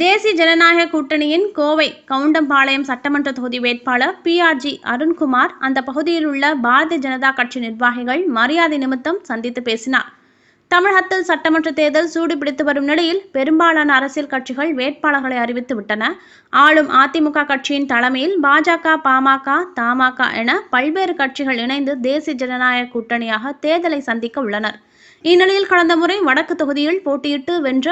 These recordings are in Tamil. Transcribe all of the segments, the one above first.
தேசிய ஜனநாயக கூட்டணியின் கோவை கவுண்டம்பாளையம் சட்டமன்ற தொகுதி வேட்பாளர் பிஆர்ஜி அருண்குமார் அந்த பகுதியில் உள்ள பாரதிய ஜனதா கட்சி நிர்வாகிகள் மரியாதை நிமித்தம் சந்தித்து பேசினார். தமிழகத்தில் சட்டமன்ற தேர்தல் சூடுபிடித்து வரும் நிலையில் பெரும்பாலான அரசியல் கட்சிகள் வேட்பாளர்களை அறிவித்து விட்டன. ஆளும் அதிமுக கட்சியின் தலைமையில் பாஜக பாமக தமாக என பல்வேறு கட்சிகள் இணைந்து தேசிய ஜனநாயக கூட்டணியாக தேர்தலை சந்திக்க உள்ளனர். இந்நிலையில் கடந்த முறை வடக்கு தொகுதியில் போட்டியிட்டு வென்ற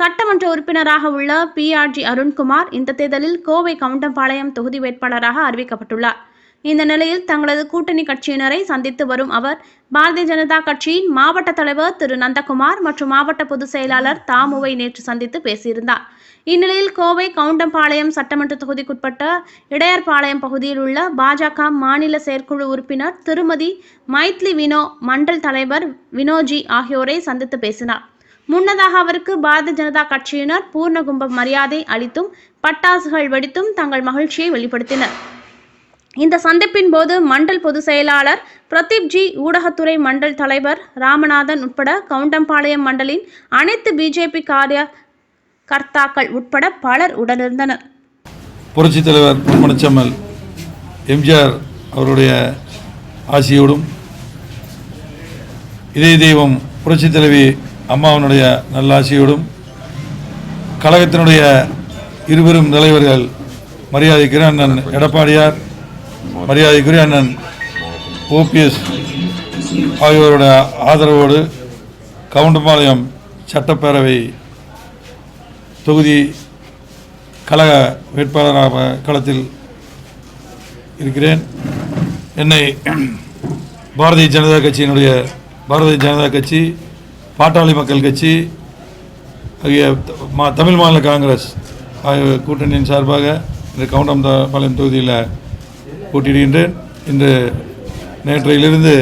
சட்டமன்ற உறுப்பினராக உள்ள பிஆர்ஜி அருண்குமார் இந்த தேர்தலில் கோவை கவுண்டம்பாளையம் தொகுதி வேட்பாளராக அறிவிக்கப்பட்டுள்ளார். இந்த நிலையில் தங்களது கூட்டணி கட்சியினரை சந்தித்து வரும் அவர் பாரதிய ஜனதா கட்சியின் மாவட்ட தலைவர் திரு. நந்தகுமார் மற்றும் மாவட்ட பொதுச் செயலாளர் தாமுவை நேற்று சந்தித்து பேசியிருந்தார். இந்நிலையில் கோவை கவுண்டம்பாளையம் சட்டமன்ற தொகுதிக்குட்பட்ட இடையர்பாளையம் பகுதியில் உள்ள பாஜக மாநில செயற்குழு உறுப்பினர் திருமதி மைத்லி வினோ மண்டல் தலைவர் வினோஜி ஆகியோரை சந்தித்து பேசினார். முன்னதாக அவருக்கு பாரதிய ஜனதா கட்சியினர் பூர்ணகும்ப மரியாதை அளித்தும் பட்டாசுகள் வெடித்தும் தங்கள் மகிழ்ச்சியை வெளிப்படுத்தினர். இந்த சந்திப்பின் போது மண்டல் பொதுச் செயலாளர் பிரதீப் ஜி ஊடகத்துறை மண்டல் தலைவர் ராமநாதன் உட்பட கவுண்டம்பாளையம் மண்டலின் அனைத்து பிஜேபி காரிய கர்த்தாக்கள் உட்பட பலர் உடனிருந்தனர். புரட்சித் தலைவர் பொன்மனச்சம்மல் எம்ஜிஆர் அவருடைய ஆசியோடும் இதய தெய்வம் புரட்சித் தலைவி அம்மாவனுடைய நல்லாசியோடும் கழகத்தினுடைய இருவரும் தலைவர்கள் மரியாதைக்குரிய அண்ணன் எடப்பாடியார் மரியாதைக்குரிய அண்ணன் ஓபிஎஸ் ஆகியோருடைய ஆதரவோடு கவுண்டம்பாளையம் சட்டப்பேரவை தொகுதி கழக வேட்பாளராக களத்தில் இருக்கிறேன். என்னை பாரதிய ஜனதா கட்சியினுடைய பாரதிய ஜனதா கட்சி பாட்டாளி மக்கள் கட்சி ஆகிய த- மா தமிழ் மாநில காங்கிரஸ் ஆகிய கூட்டணியின் சார்பாக இந்த கவுண்டம்பாளையம் தொகுதியில் போட்டியிடுகின்றேன். இன்று நேற்றையிலிருந்து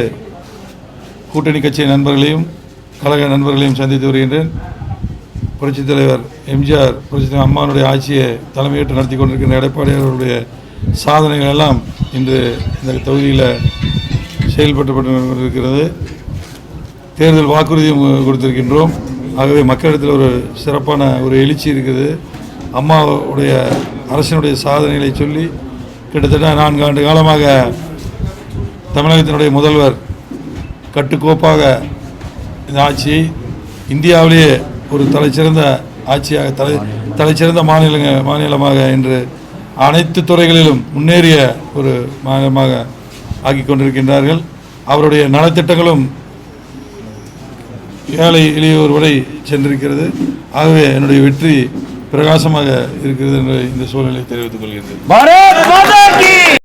கூட்டணி கட்சி நண்பர்களையும் கழக நண்பர்களையும் சந்தித்து வருகின்றேன். புரட்சித் தலைவர் எம்ஜிஆர் புரட்சி அம்மானுடைய ஆட்சியை தலைமையேற்று நடத்தி கொண்டிருக்கின்ற எடப்பாடி அவருடைய சாதனைகள் எல்லாம் இன்று இந்த தொகுதியில் செயல்பட்டு கொண்டிருக்கிறது. தேர்தல் வாக்குறுதியும் கொடுத்திருக்கின்றோம். ஆகவே மக்களிடத்தில் ஒரு சிறப்பான ஒரு எழுச்சி இருக்குது. அம்மாவுடைய அரசினுடைய சாதனைகளை சொல்லி கிட்டத்தட்ட நான்கு ஆண்டு காலமாக தமிழகத்தினுடைய முதல்வர் கட்டுக்கோப்பாக இந்த ஆட்சியை இந்தியாவிலேயே ஒரு தலைச்சிறந்த ஆட்சியாக தலை தலைச்சிறந்த மாநிலங்க மாநிலமாக இன்று அனைத்து துறைகளிலும் முன்னேறிய ஒரு மாநிலமாக ஆக்கி கொண்டிருக்கின்றார்கள் அவருடைய நலத்திட்டங்களும் ஏழை இளையோர் வரை சென்றிருக்கிறது ஆகவே என்னுடைய வெற்றி பிரகாசமாக இருக்கிறது என்று இந்த சூழ்நிலை தெரிவித்துக் கொள்கிறேன்